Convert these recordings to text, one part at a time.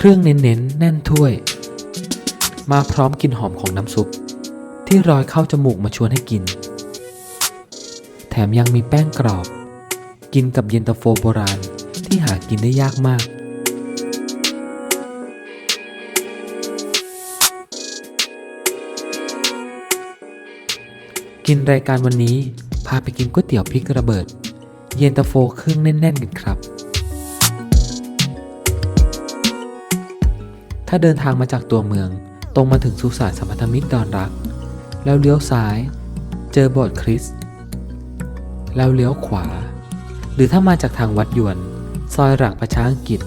เครื่องเน้นๆ แน่นถ้วย มาพร้อมกลิ่นหอมของน้ำซุป ที่รอยเข้าจมูกมาชวนให้กิน แถมยังมีแป้งกรอบ กินกับเย็นตาโฟโบราณที่หากินได้ยากมาก กินรายการวันนี้พาไปกินก๋วยเตี๋ยวพริกระเบิด เย็นตาโฟเครื่องแน่นๆกันครับ ถ้าเดินทางมาจากตัวเมือง ตรงมาถึงสุสานสัมพันธมิตรดอนรัก แล้วเลี้ยวซ้าย เจอโบสถ์คริสต์แล้วเลี้ยวขวา หรือถ้ามาจากทางวัดยวน ซอยหลังประชาอังกฤษ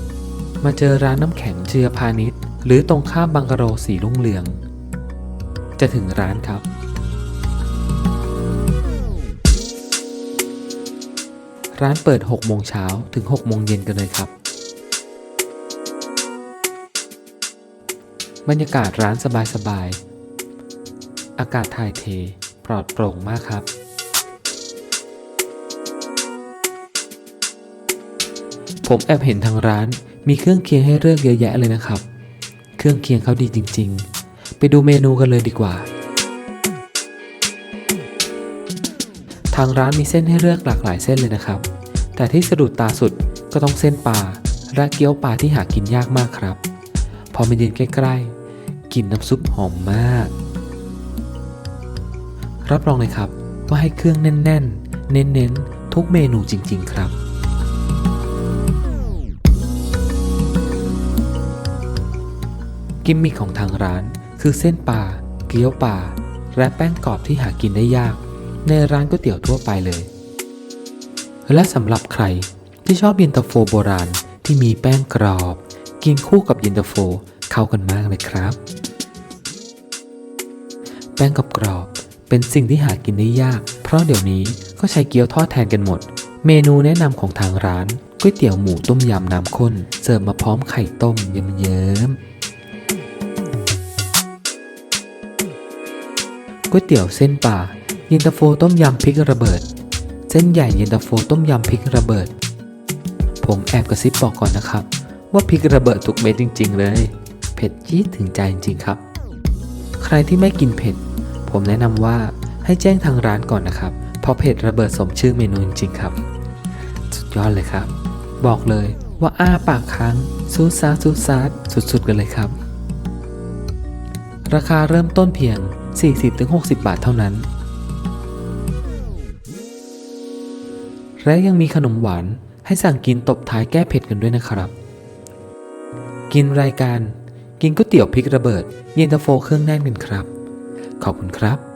มาเจอร้านน้ำแข็งเจือพาณิชย์ หรือตรงข้ามบังกะโรสีรุ่งเรือง จะถึงร้านครับร้านเปิด 6 โมงเช้าถึง 6 โมงเย็นกันเลยครับ บรรยากาศร้านสบายๆ อากาศถ่ายเทปลอดโปร่งมากครับ ผมแอบเห็นทางร้านมีเครื่องเคียงให้เลือกเยอะแยะเลยนะครับ เครื่องเคียงเขาดีจริง ๆ ไปดูเมนูกันเลยดีกว่า ทางร้านมีเส้นให้เลือกหลากหลายเส้นเลยนะครับ แต่ที่สะดุดตาสุดก็ต้องเส้นปลาและเกี๊ยวปลาที่หากินยากมากครับ พอมายืนใกล้ๆกลิ่นน้ำซุปหอมมาก รับรองเลยครับว่าให้เครื่องแน่นๆ เน้นๆ ทุกเมนูจริง ๆ ครับ กิมมิคของทางร้านคือเส้นปลาเกี๊ยวปลาและแป้งกรอบที่หากินได้ยาก ในร้านก๋วยเตี๋ยวทั่วไปเลย และสำหรับใครที่ชอบเย็นตาโฟโบราณที่มีแป้งกรอบ กินคู่กับเย็นตาโฟเข้ากันมากเลยครับ แป้งกรอบๆเป็นสิ่งที่หากินได้ยาก เพราะเดี๋ยวนี้ก็ใช้เกี๊ยวทอดแทนกันหมด เมนูแนะนำของทางร้านก๋วยเตี๋ยวหมูต้มยำน้ำข้น เสิร์ฟมาพร้อมไข่ต้มเยิ้มๆก๋วยเตี๋ยวเส้นป่าเย็นตาโฟต้มยำพริกระเบิด เส้นใหญ่เย็นตาโฟต้มยำพริกระเบิด ผมแอบกระซิบบอกก่อนนะครับ ว่าพริกระเบิดทุกเม็ดจริง ๆ เลย เผ็ดจี๊ดถึงใจจริง ๆ ครับ ใครที่ไม่กินเผ็ด ผมแนะนำว่าให้แจ้งทางร้านก่อนนะครับ เพราะเผ็ดระเบิดสมชื่อเมนูจริง ๆ ครับ สุดยอดเลยครับ บอกเลยว่าอ้าปากค้างซูซาซูซาสุด ๆ กันเลยครับ ราคาเริ่มต้นเพียง 40-60 บาทเท่านั้น และยังมีขนมหวานให้สั่งกินตบท้ายแก้เผ็ดกันด้วยนะครับ กินรายการ กินก๋วยเตี๋ยวพริกระเบิด เย็นตาโฟเครื่องแน่นกันครับ ขอบคุณครับ